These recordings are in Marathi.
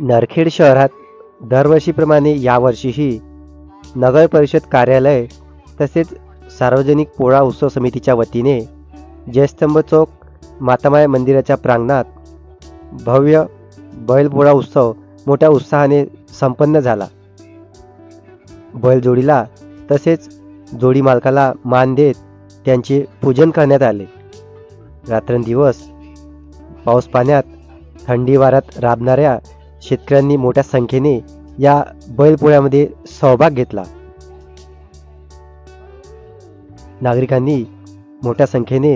नरखेड शहरात दरवर्षीप्रमाणे यावर्षीही नगर परिषद कार्यालय तसेच सार्वजनिक पोळा उत्सव समितीच्या वतीने जयस्तंभ चौक मातामाय मंदिराच्या प्रांगणात भव्य बैलपोळा उत्सव मोठ्या उत्साहाने संपन्न झाला. बैलजोडीला तसेच जोडी मालकाला मान देत त्यांचे पूजन करण्यात आले. रात्रंदिवस पाऊस पाण्यात थंडी वाऱ्यात राबणाऱ्या शेतकऱ्यांनी मोठ्या संख्येने या बैलपोळ्यामध्ये सहभाग घेतला. नागरिकांनी मोठ्या संख्येने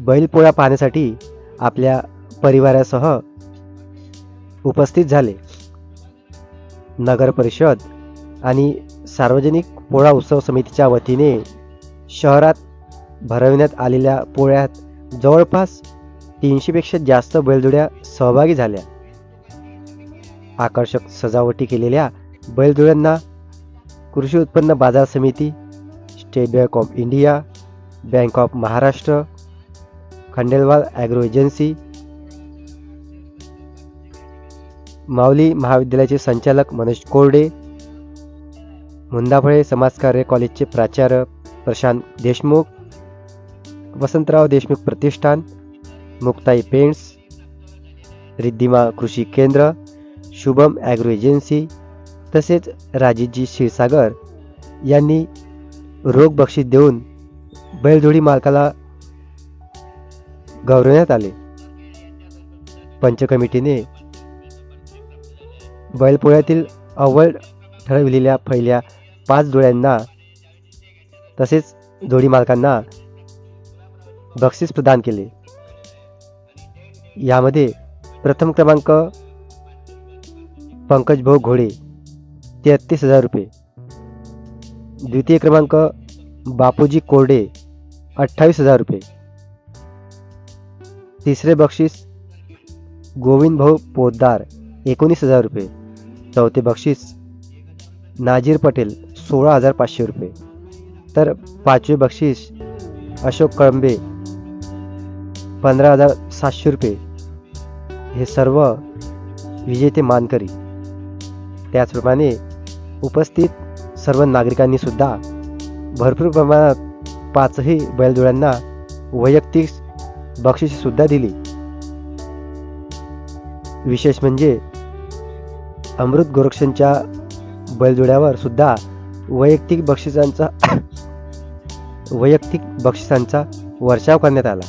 बैलपोळा पाहण्यासाठी आपल्या परिवारासह उपस्थित झाले. नगर परिषद आणि सार्वजनिक पोळा उत्सव समितीच्या वतीने शहरात भरविण्यात आलेल्या पोळ्यात जवळपास तीनशेपेक्षा जास्त बैलजोड्या सहभागी झाल्या. आकर्षक सजावटी केलेल्या बैलजोड्यांना कृषी उत्पन्न बाजार समिती State Bank of India bank of Maharashtra Khandelwal agro agency Mauli महाविद्यालयाचे संचालक मनोज कोरडे मुंदाफळे समाजकार्य कॉलेजचे प्राचार्य प्रशांत देशमुख वसंतराव देशमुख प्रतिष्ठान मुक्ताई पेंट्स रिद्धिमा कृषी केंद्र शुभम ॲग्रो एजन्सी तसेच राजीजी क्षीरसागर यांनी रोख बक्षीस देऊन बैलजोडी मालकाला गौरवण्यात आले. पंच कमिटीने बैलपोळ्यातील अव्वल ठरविलेल्या पहिल्या पाच जोड्यांना तसेच जोडी मालकांना बक्षीस प्रदान केले. यामध्ये प्रथम क्रमांक पंकज भाऊ घोडे तेहत्तीस हजार रुपये. द्वितीय क्रमांक बापूजी कोरडे अठ्ठावीस हजार रुपये. तिसरे बक्षीस गोविंद भाऊ पोद्दार एकोणीस हजार रुपये. चौथे बक्षीस नाजीर पटेल सोळा हजार पाचशे रुपये. तर पाचवे बक्षीस अशोक कळंबे पंधरा हजार सातशे रुपये. हे सर्व विजेते मानकरी. त्याचप्रमाणे उपस्थित सर्व नागरिकांनीसुद्धा भरपूर प्रमाणात पाचही बैलजोड्यांना वैयक्तिक बक्षिससुद्धा दिली. विशेष म्हणजे अमृत गोरक्षणच्या बैलजोड्यावर सुद्धा वैयक्तिक बक्षिसांचा वैयक्तिक बक्षिसांचा वर्षाव करण्यात आला.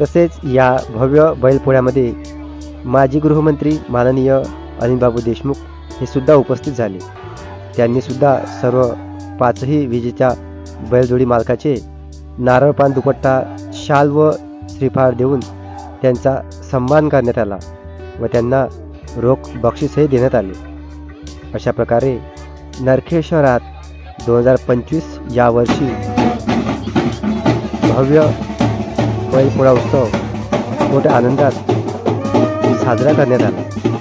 तसेच या भव्य बैलपोळ्यामध्ये माजी गृहमंत्री माननीय अनिलबाबू देशमुख हे सुद्धा उपस्थित झाले. त्यांनी सुद्धा सर्व पाचही विजेच्या बैलजोडी मालकाचे नारळ पान दुपट्टा शाल व श्रीफाळ देऊन त्यांचा सन्मान करण्यात आला व त्यांना रोख बक्षीसही देण्यात आले. अशा प्रकारे नरखेड शहरात दोन हजार पंचवीस या वर्षी भव्य बैलपोळा उत्सव मोठ्या आनंदात साजरा करण्यात आला.